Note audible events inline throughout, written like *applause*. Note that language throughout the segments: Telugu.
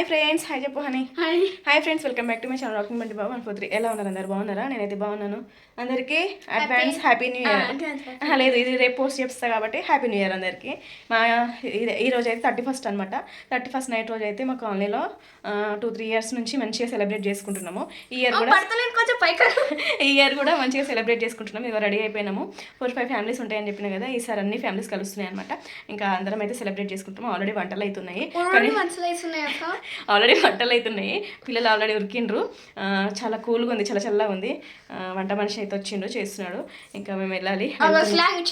హాయ్ ఫ్రెండ్స్ హాయ్ చెప్పు Honey hi hi friends welcome back to my channel rocking బండి బాబు వన్ ఫోర్ త్రీ ఎలా ఉన్నారు అందరు? బాగున్నారా? నేనైతే బాగున్నాను. అందరికీ అడ్వాన్స్ హ్యాపీ న్యూ ఇయర్ లేదు ఇది రేపు పోస్ట్ చేస్తా కాబట్టి హ్యాపీ న్యూ ఇయర్ అందరికీ. మా ఈ రోజు అయితే థర్టీ ఫస్ట్ అనమాట థర్టీ ఫస్ట్ నైట్ రోజు అయితే మా కాలనీలో టూ త్రీ ఇయర్స్ నుంచి మంచిగా సెలబ్రేట్ చేసుకుంటున్నాము. ఈ ఇయర్ కూడా కొంచెం పైకి *laughs* ఈ ఇయర్ కూడా మంచిగా సెలబ్రేట్ చేసుకుంటున్నాం ఇవాళ రెడీ అయిపోయినాము. ఫోర్ ఫైవ్ ఫ్యామిలీస్ ఉంటాయని చెప్పిన కదా ఈసారి అన్ని ఫ్యామిలీస్ కలుస్తున్నాయి అనమాట ఇంకా అందరం అయితే సెలబ్రేట్ చేసుకుంటాము ఆల్రెడీ వంటలు అవుతున్నాయి. ఆల్రెడీ వంటలు అవుతున్నాయి పిల్లలు ఆల్రెడీ ఉరికిండ్రు. చాలా కూల్గా ఉంది చాలా చల్లగా ఉంది. వంట మనిషి అయితే వచ్చిండు చేస్తున్నాడు. ఇంకా మేము వెళ్ళాలి.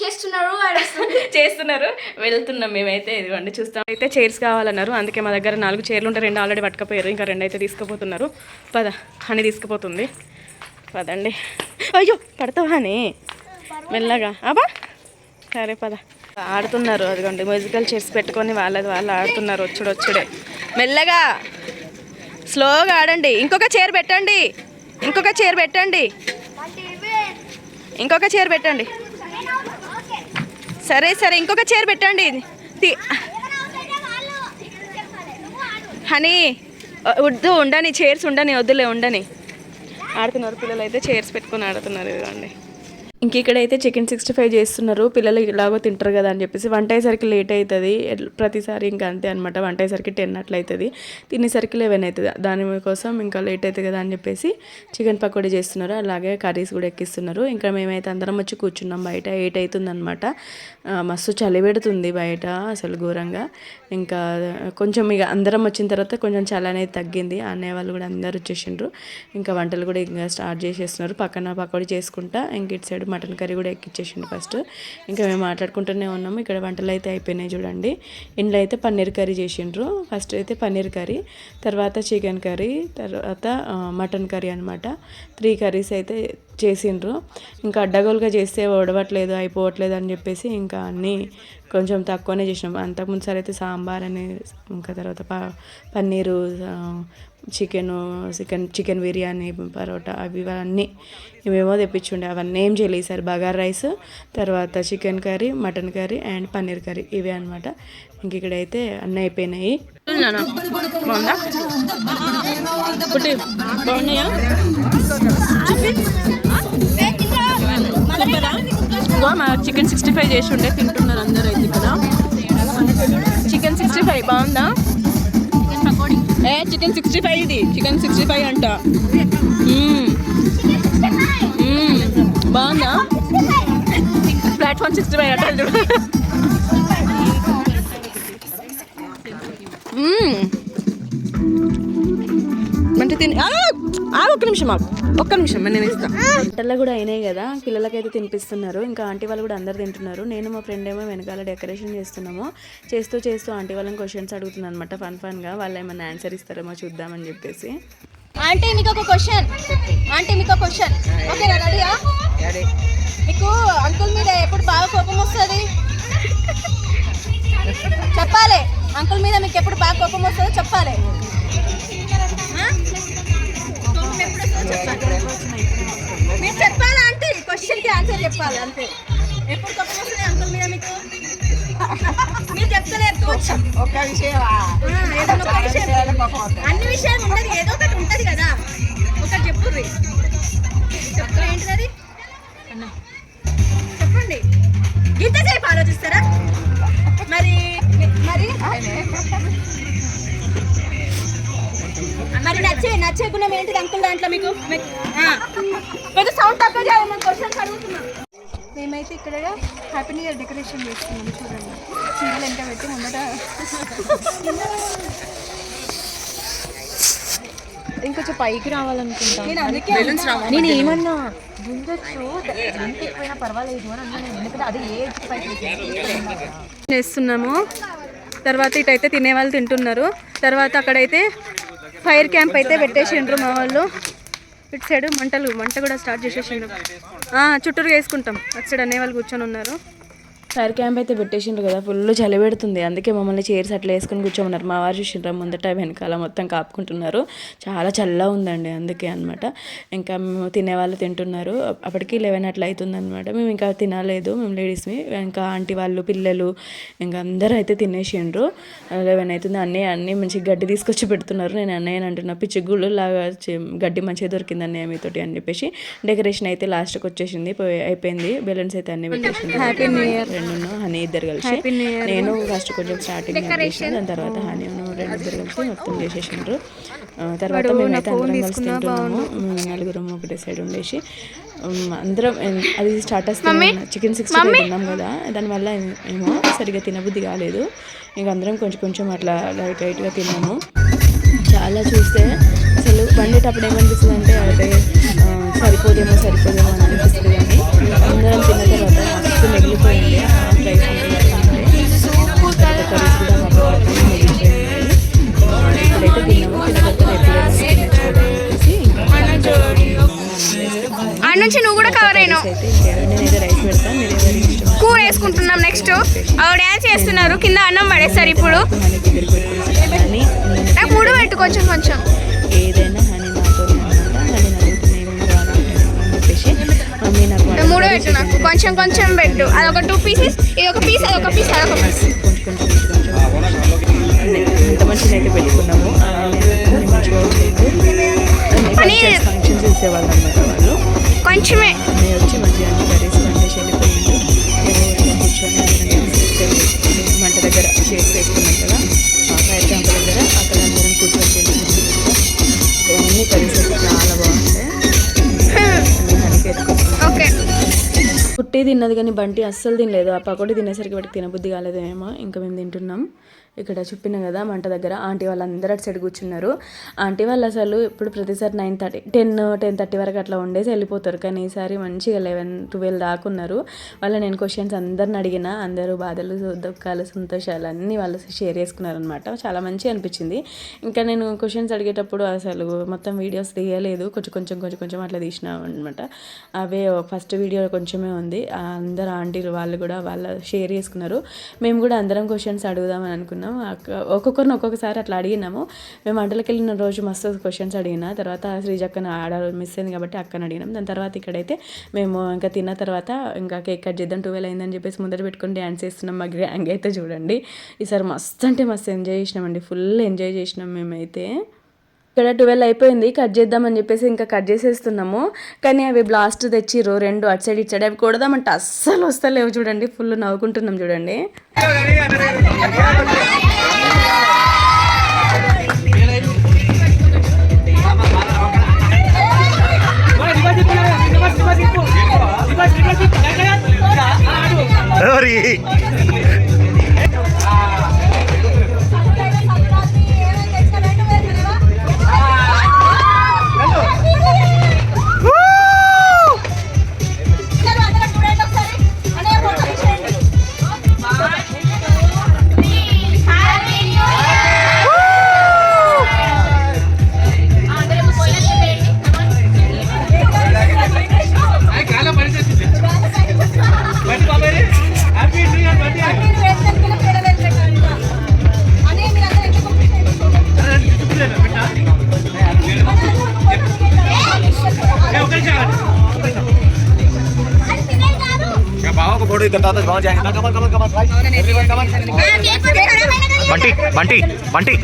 చేస్తున్నారు. *laughs* చేస్తున్నారు. వెళ్తున్నాం మేమైతే ఇదిగోండి చూస్తాం. అయితే చైర్స్ కావాలన్నారు. అందుకే మా దగ్గర నాలుగు చైర్లు ఉంటే రెండు ఆల్రెడీ పట్టుకపోయారు. ఇంకా రెండు అయితే తీసుకుపోతున్నారు. పద హనీ తీసుకుపోతుంది. పదండి. అయ్యో పడతావా హనీ? మెల్లగా. అబ్బా! సరే పద. ఆడుతున్నారు అదిగోండి మ్యూజికల్ చైర్స్ పెట్టుకొని వాళ్ళది వాళ్ళు ఆడుతున్నారు. వచ్చుడు వచ్చుడే. మెల్లగా. స్లోగా ఆడండి. ఇంకొక చైర్ పెట్టండి. ఇంకొక చైర్ పెట్టండి. ఇంకొక చైర్ పెట్టండి. సరే సరే. ఇంకొక చైర్ పెట్టండి. తి- హనీ వద్దు ఉండని. చైర్స్ ఉండని వద్దులే ఉండని. ఆడుతున్నారు పిల్లలు అయితే చైర్స్ పెట్టుకొని ఆడుతున్నారు ఇదిగోండి. ఇంక ఇక్కడైతే చికెన్ సిక్స్టీ ఫైవ్ చేస్తున్నారు. పిల్లలు ఇలాగో తింటారు కదా అని చెప్పేసి వంట అయ్యేసరికి లేట్ అవుతుంది ప్రతిసారి ఇంకా అంతే అనమాట వంట అయ్యేసరికి టెన్ అట్లా అవుతుంది తినేసరికి లెవెన్ అవుతుంది దాని కోసం ఇంకా లేట్ అవుతుంది కదా అని చెప్పేసి చికెన్ పకోడీ చేస్తున్నారు. అలాగే కర్రీస్ కూడా ఎక్కిస్తున్నారు. ఇంకా మేమైతే అందరం వచ్చి కూర్చున్నాం. బయట ఎయిట్ అవుతుంది అనమాట మస్తు చలి పెడుతుంది బయట అసలు ఘోరంగా. ఇంకా కొంచెం ఇక అందరం వచ్చిన తర్వాత కొంచెం చలి అనేది తగ్గింది. అన్నయ్య వాళ్ళు కూడా అందరు వచ్చేసిండ్రు. ఇంకా వంటలు కూడా ఇంకా స్టార్ట్ చేసేస్తున్నారు. పక్కన పకోడీ చేసుకుంటా ఇంక ఇటు సైడ్ మటన్ కర్రీ కూడా ఎక్కిచ్చేసిండు ఫస్ట్. ఇంకా మేము మాట్లాడుకుంటూనే ఉన్నాము. ఇక్కడ వంటలు అయితే అయిపోయినాయి చూడండి. ఇంట్లో అయితే పన్నీర్ కర్రీ చేసిండ్రు. ఫస్ట్ అయితే పన్నీర్ కర్రీ తర్వాత చికెన్ కర్రీ తర్వాత మటన్ కర్రీ అనమాట త్రీ కర్రీస్ అయితే చేసిండ్రు. ఇంకా అడ్డగోలుగా చేస్తే ఓడవట్లేదు అయిపోవట్లేదు అని చెప్పేసి ఇంకా అన్నీ కొంచెం తక్కువనే చేసినాం. అంతకుముందు సార్ అయితే సాంబార్ అని ఇంకా తర్వాత ప paneer chicken chicken chicken biryani parotta అవి ఇవన్నీ ఇవేమో తెప్పించుండే. అవన్నీ ఏం చేయలేదు ఈసారి. బగార్ రైస్ తర్వాత chicken curry mutton curry and paneer curry. ఇవే అనమాట ఇంక ఇక్కడైతే అన్నీ అయిపోయినాయి. బాగుందా? చికెన్ సిక్స్టీ ఫైవ్ చేసి ఉండే తింటున్నారు అందరూ అయితే ఇక్కడ. చికెన్ సిక్స్టీ ఫైవ్ బాగుందా? ఏ చికెన్ సిక్స్టీ ఫైవ్ ఇది చికెన్ సిక్స్టీ ఫైవ్ అంట బాగుందా? ప్లాట్ఫామ్ సిక్స్టీ ఫైవ్ అంట మంచి తిని ఆ! ఒక్క నిమిషం ఆగు. ఒక్క నిమిషం నేను ఇస్తాను వంటల్లో కూడా అయినాయి కదా పిల్లలకైతే తినిపిస్తున్నారు. ఇంకా ఆంటీ వాళ్ళు కూడా అందరు తింటున్నారు. నేను మా ఫ్రెండ్ ఏమో వెనకాల డెకరేషన్ చేస్తున్నాము. చేస్తూ చేస్తూ ఆంటీ వాళ్ళని క్వశ్చన్స్ అడుగుతుంది అనమాట ఫన్ ఫన్గా వాళ్ళు ఏమైనా ఆన్సర్ ఇస్తారేమో చూద్దామని చెప్పేసి. ఆంటీ మీకు ఒక క్వశ్చన్ ఆంటీ మీకు ఒక క్వశ్చన్ ఓకేనా రెడీయా మీకు అంకుల్ మీద ఎప్పుడు బాగా కోపం వస్తుంది? చెప్పాలి. అంకుల్ మీద మీకు ఎప్పుడు బాగా కోపం వస్తుందో చెప్పాలి. మీరు చెప్పాలా అంటే క్వశ్చన్కి ఆన్సర్ చెప్పాలి అంతే. ఎప్పుడు కోపం వస్తుంది అంకుల్ మీద మీకు? మీరు ఒక్క విషయమా? ఆ, ఏదైనా ఒక విషయం. అన్ని విషయాలు ఉండదు ఏదో ఒకటి ఉంటది కదా. ఒకటి చెప్పుర్రి. చెప్తారు ఏంటిది చెప్పండి. ఇంతసేపు ఆలోచిస్తారా? మరి మరి? మరి నచ్చే నచ్చే గుణం ఏంటిది అంకుల్ దాంట్లో మీకు. కొంచెం సౌండ్ తక్కువ చేయాలి మేము క్వశ్చన్స్ అడుగుతున్నాం. మేమైతే ఇక్కడ హ్యాపీ న్యూ ఇయర్ డెకరేషన్ చేస్తున్నాం చూడండి. చీరలు ఎంత పెట్టి ముందట. ఇంకొంచెం పైకి రావాలనుకుంటా. నేను ఏమన్నా ముందొచ్చు? పర్వాలేదు అని అన్నా నేను ఎందుకంటే అది ఏ పైకి చేస్తున్నాము. తర్వాత ఇటైతే తినేవాళ్ళు తింటున్నారు. తర్వాత అక్కడైతే ఫైర్ క్యాంప్ అయితే పెట్టేసిండ్రు మా వాళ్ళు. ఇటు సైడ్ మంటలు మంట కూడా స్టార్ట్ చేసేసిండ్రు. ఆ, చుట్టూరు వేసుకుంటాం. అటు సైడ్ అనేవాళ్ళు కూర్చొని ఉన్నారు. ఫైర్ క్యాంప్ అయితే పెట్టేసిండ్రు కదా ఫుల్ చలి పెడుతుంది. అందుకే మమ్మల్ని చైర్స్ అట్లా వేసుకొని కూర్చోమన్నారు. మా వారు చూసిండ్రు ముందట వెనకాల మొత్తం కాపుకుంటున్నారు. చాలా చల్లగా ఉందండి అందుకే అనమాట ఇంకా మేము తినేవాళ్ళు తింటున్నారు. అప్పటికి లెవెన్ అట్లా అవుతుందనమాట మేము ఇంకా తినలేదు మేము లేడీస్మి ఇంకా ఆంటీ వాళ్ళు పిల్లలు ఇంకా అందరూ అయితే తినేసిండ్రు. లెవెన్ అవుతుంది అన్నీ అన్నీ మంచి గడ్డి తీసుకొచ్చి పెడుతున్నారు. నేను అన్నయ్య అంటున్నా పిచ్చి గుళ్ళు లాగా గడ్డి మంచిగా దొరికింది అన్నయ్య మీతోటి అని చెప్పేసి. డెకరేషన్ అయితే లాస్ట్కి వచ్చేసింది పోయి- అయిపోయింది. బెలూన్స్ అయితే అన్నీ పెట్టేసింది హ్యాపీ న్యూ ఇయర్ రెండు హనీ ఇద్దరు కలిసి నేను ఫస్ట్ కొంచెం స్టార్టింగ్ చేసిన దాని తర్వాత హనీ రెండు ఇద్దరు కలిసి మొత్తం చేసేసిండ్రు ఆ, తర్వాత మేమైతే అందరం కలిసి తింటున్నాము. నలుగురం ఒకటే సైడ్ ఉండేసి అందరం అది స్టార్టర్స్ చికెన్ సిక్స్టీ ఫైవ్ తిన్నాం కదా దానివల్ల ఏమో సరిగ్గా తినబుద్ధి కాలేదు. ఇంక అందరం కొంచెం కొంచెం అట్లా లైట్ లైట్గా తిన్నాము. చాలా చూస్తే అసలు వండేటప్పుడు ఏమనిపిస్తుంది అంటే అదే ఆ, సరిపోదేమో సరిపోదేమో అని అనిపిస్తుంది కానీ అందరం తిన్న తర్వాత మిగిలిపోయింది. ఇప్పుడైతే తిన్నాము ఆడ నుంచి నువ్వు కూడా కవర్ అయినావు. కూర వేసుకుంటున్నాం నెక్స్ట్ డ్యాన్స్ చేస్తున్నారు. కింద అన్నం పడేస్తారు ఇప్పుడు. నాకు మూడు పెట్టు కొంచెం కొంచెం. ఏదైనా మూడు పెట్టు నాకు. కొంచెం కొంచెం పెట్టు. అదొక టూ పీసెస్ ఇది ఒక పీస్ అదొక పీస్ అదొక పీస్ కొంచెం కొంచెం కొంచెం ఇంత మంచిగా అయితే పెట్టుకున్నాము ఫంక్షన్స్ ఇచ్చేవాళ్ళు అనమాట వాళ్ళు. కొంచెమే. వచ్చి మంచిగా తిన్నది కానీ బంటి అస్సలు తినలేదు. ఆ పకోడీ తినేసరికి వాటికి తినబుద్ధి కాలేదేమో. ఇంకా మేము తింటున్నాం. ఇక్కడ చెప్పిన కదా మంట దగ్గర. ఆంటీ వాళ్ళందరూ అటు సైడ్ కూర్చున్నారు. ఆంటీ వాళ్ళు అసలు ఇప్పుడు ప్రతిసారి nine thirty ten ten thirty వరకు అట్లా ఉండేసి వెళ్ళిపోతారు. కానీ ఈసారి మంచిగా లెవెన్ ట్వెల్వ్ దాకా ఉన్నారు. వాళ్ళ నేను క్వశ్చన్స్ అందరిని అడిగిన అందరూ బాధలు దుఃఖాలు సంతోషాలు అన్నీ వాళ్ళు షేర్ చేసుకున్నారనమాట చాలా మంచిగా అనిపించింది. ఇంకా నేను క్వశ్చన్స్ అడిగేటప్పుడు అసలు మొత్తం వీడియోస్ తీయలేదు. కొంచెం కొంచెం కొంచెం కొంచెం అట్లా తీసినాం అనమాట అవే ఫస్ట్ వీడియో కొంచెమే ఉంది. అందరు ఆంటీలు వాళ్ళు కూడా వాళ్ళ షేర్ చేసుకున్నారు. మేము కూడా అందరం క్వశ్చన్స్ అడుగుదామని అనుకున్నాం. అక్క- ఒక్కొక్కరిని ఒక్కొక్కసారి అట్లా అడిగినాము. మేము వంటలకు వెళ్ళిన రోజు మస్తు క్వశ్చన్స్ అడిగిన. తర్వాత శ్రీజక్కన ఆడ మిస్ అయింది కాబట్టి అక్కని అడిగినాం. దాని తర్వాత ఇక్కడైతే మేము ఇంకా తిన్న తర్వాత ఇంకా కేక్ కట్ చేద్దాం ట్వెల్వ్ అయిందని చెప్పేసి ముందర పెట్టుకుని డ్యాన్స్ చేస్తున్నాం. మా గ్యాంగ్ అయితే చూడండి. ఈసారి మస్తు అంటే మస్తు ఎంజాయ్ చేసినామండి. ఫుల్ ఎంజాయ్ చేసినాం మేమైతే. ఇక్కడ ట్వెల్వ్ అయిపోయింది. కట్ చేద్దామని చెప్పేసి ఇంకా కట్ చేసేస్తున్నాము. కానీ అవి బ్లాస్ట్ తెచ్చిర్రు. రెండు అటు సైడ్ ఇటు సైడ్ అవి కొడదామంటే అస్సలు వస్తలేవు చూడండి. ఫుల్ నవ్వుకుంటున్నాం చూడండి. Sorry. दंतातस बंटी बंटी बंटी।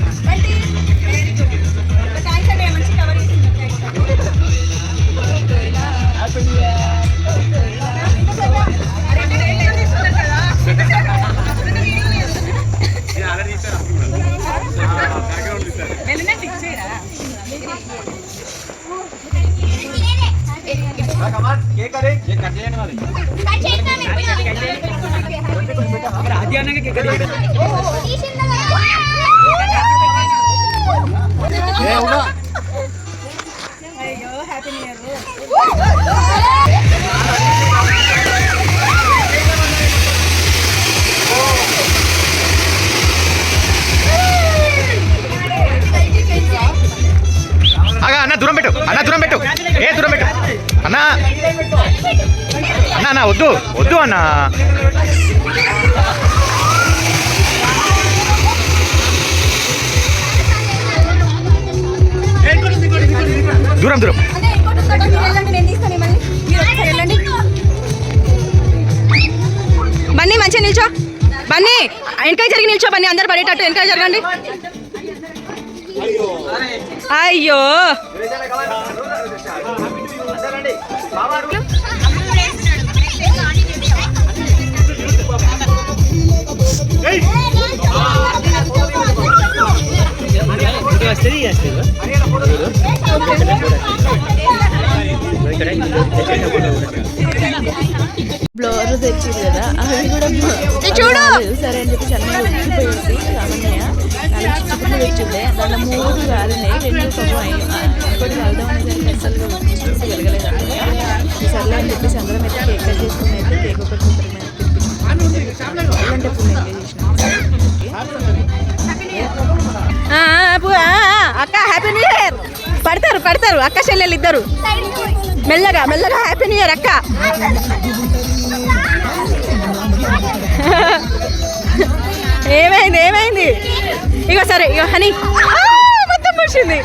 हाँ, ये करे ये कट लेने वाले बंटी అగా అన్న దూరం పెట్టు. అన్న దూరం పెట్టు. ఏ దూరం పెట్టు. అన్నా. అన్నా అన్నా వద్దు. వద్దు అన్నా. ఒకసారి వెళ్ళండి. బన్నీ మంచిగా నిల్చో. బన్నీ వెనకాల జరిగి నిల్చో బన్నీ అందరు పడేటట్టు వెనకాల జరగండి. అయ్యో. బ్లోర్ తెచ్చింది కదా అవి కూడా చూడు. సరే అని చెప్పి అన్నీ ఉడికిపోయింది రామన్నయ్య చిక్కులు తెచ్చిండే దాంట్లో మూడు కాలినాయి రెండు అయ్యి ఇంకోటి కలుద్దాం అనేసరికి అసలు అన్నయ్య. సర్లే అని చెప్పేసి అందరం అయితే కేక్ కట్ చేసుకుని అయితే కేక్ ఒకటి సూపర్ పడతారు అక్క చెల్లెలు ఇద్దరు. మెల్లగా మెల్లగా హ్యాపీ న్యూ ఇయర్ అక్క. ఏమైంది ఏమైంది? ఇగో సరే ఇగో హనీ. మొత్తం పుడిచింది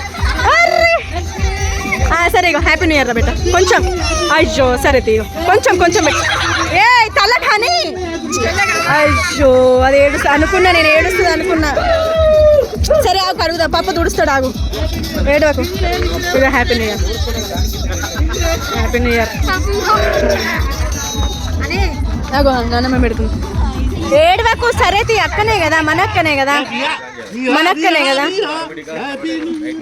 సరే ఇగో హ్యాపీ న్యూ ఇయర్ రా బిడ్డ. కొంచెం. అయ్యో సరే తీయో. కొంచెం కొంచెం ఏ తల కానీ అయ్యో అది ఏడుస్తా అనుకున్నా నేను ఏడుస్తుంది అనుకున్నా. సరే ఆగు కరుగుదా పాప తుడుస్తాడు ఆగు. ఏడవకు ఇక happy new year happy new year ఆగో నాన్నమ్మ పెడుతుంది ఏడవకు సరే తీ అక్కనే కదా మన అక్కనే కదా. మన అక్కనే కదా.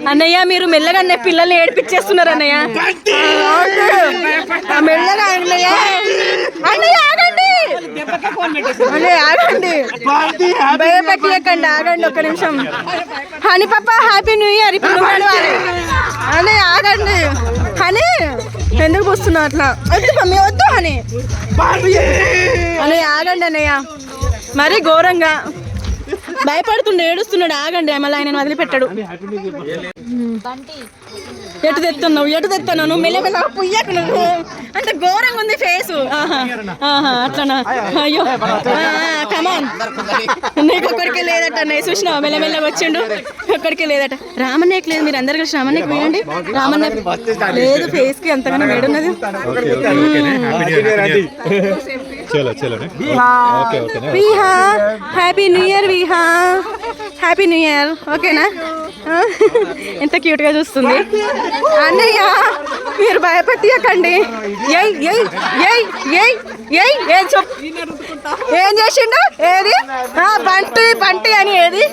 అన్నయ్య మీరు మెల్లగా అన్నయ్య పిల్లల్ని ఏడిపించేస్తున్నారు అన్నయ్య. ఆ, మెల్లగా అన్నయ్య. అన్నయ్య ఆగండి. అన్నయ్య ఆగండి ఒక్క నిమిషం. హనీ పాప హ్యాపీ న్యూ ఇయర్. ఇప్పుడు. అన్నయ్య ఆగండి. హనీ ఎందుకు పోస్తున్నావు అట్లా? వద్దు మమ్మీ వద్దు హనీ. అన్నయ్య ఆగండి అన్నయ్య. మరీ ఘోరంగా. భయపడుతుండే ఏడుస్తున్నాడు. ఆగండి మళ్ళీ ఆయన వదిలిపెట్టాడు. ఎటు తెస్తున్నావు ఎటు తెస్తున్నావు నువ్వు మెల్లమెల్ల పుయ్యకు నువ్వు. అంటే ఘోరంగా ఉంది ఫేస్. అట్లనా? అయ్యో. కమాన్ నీకు ఒక్కడికే లేదట అన్నయ్య చూసినావా? మెల్లమెల్ల వచ్చిండు. ఒక్కడికే లేదట. రామన్నయ్యకి లేదు మీరు అందరు కలిసి రామన్నయ్యకి వేయండి రామన్నయ్య లేదు ఫేస్కి ఎంతగానో వేడున్నది చలో చలో okay okay Viha happy new year Viha happy new year ఓకేనా ఎంత క్యూట్గా చూస్తుంది. అన్నయ్య మీరు భయపెట్టియకండి. ఏయ్ ఏయ్ ఏయ్ ఏయ్ ఏయ్ ఏం చెప్ ఏం చేసిండు? ఏది? ఆ, బంటి బంటి అని ఏది?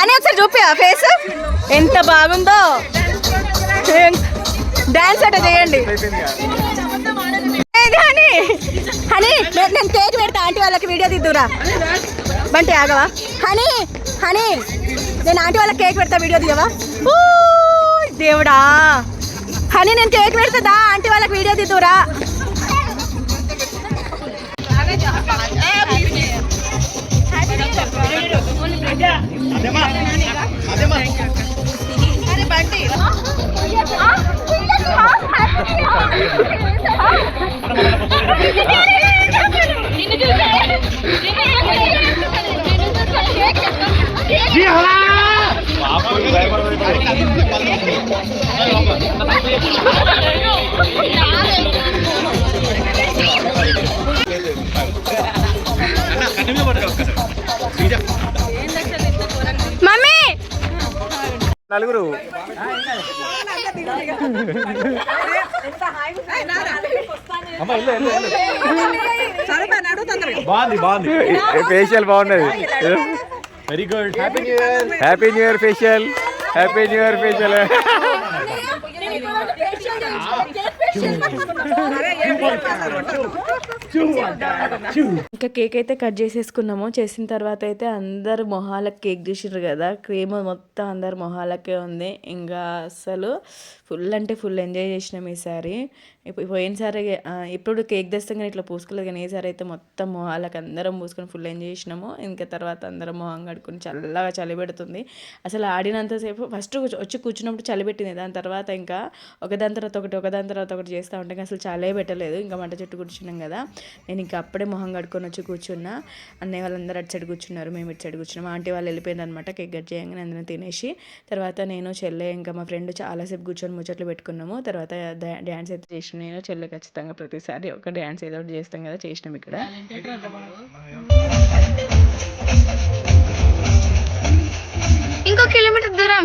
అని ఒకసారి చూపి ఆ ఫేస్ ఎంత బాగుందో. డాన్స్ అట చేయండి. ఏది హనీ. హనీ నేను కేక్ పెడతా ఆంటీ వాళ్ళకి వీడియో తీద్దురా బంటి ఆగవా? హనీ హనీ నేను ఆంటీ వాళ్ళకి కేక్ పెడతా వీడియో తీయవా దేవుడా. హనీ నేను కేక్ పెడతా ఆంటీ వాళ్ళకి వీడియో తీద్దురా మమ్మీ బాగుంది బాగుంది. ఫేషియల్ బాగున్నది? Very good happy new year happy new year facial happy new year facial ఇంకా కేక్ అయితే కట్ చేసేసుకున్నాము. చేసిన తర్వాత అయితే అందరు మొహాలకు కేక్ చేసిర్రు కదా. క్రీమ్ మొత్తం అందరు మొహాలకే ఉంది. ఇంకా అసలు ఫుల్ అంటే ఫుల్ ఎంజాయ్ చేసినాం ఈసారి. ఇప్పుడు పోయినసారి ఎప్పుడు ఇప్పుడు కేక్ తెస్తాం కానీ ఇట్లా పూసుకోలేదు కానీ ఈసారి అయితే మొత్తం మొహాలకు అందరం పూసుకొని ఫుల్ ఎంజాయ్ చేసినాము ఇంకా తర్వాత అందరం మొహం కడుకొని చల్లగా చలి పెడుతుంది. అసలు ఆడినంతసేపు ఫస్ట్ వచ్చి కూర్చున్నప్పుడు చలి పెట్టింది. దాని తర్వాత ఇంకా ఒకదాని తర్వాత ఒకటి ఒకదాని తర్వాత ఒకటి చేస్తూ ఉంటే అసలు చలే పెట్టలేదు. ఇంకా మంట చుట్టూ కూర్చున్నాం కదా. నేను ఇంకా అప్పుడే మొహం కడుకొని వచ్చి కూర్చున్నా. అన్నయ్య వాళ్ళందరూ అటు సైడ్ కూర్చున్నారు మేము ఇటు సైడ్ కూర్చున్నాం. ఆంటీ వాళ్ళు వెళ్ళిపోయింది అనమాట కేక్ కట్ చేయంగానే అందరం తినేసి. తర్వాత నేను చెల్లె ఇంకా మా ఫ్రెండ్ చాలాసేపు కూర్చొని ముచ్చట్లు పెట్టుకున్నాము. తర్వాత డ్యాన్స్ అయితే చేసినాం. నేను చెల్లె ఖచ్చితంగా ప్రతిసారి ఒక డ్యాన్స్ ఏదో ఒకటి చేస్తాం కదా చేసినాం ఇక్కడ. ఇంకో కిలోమీటర్ దూరం.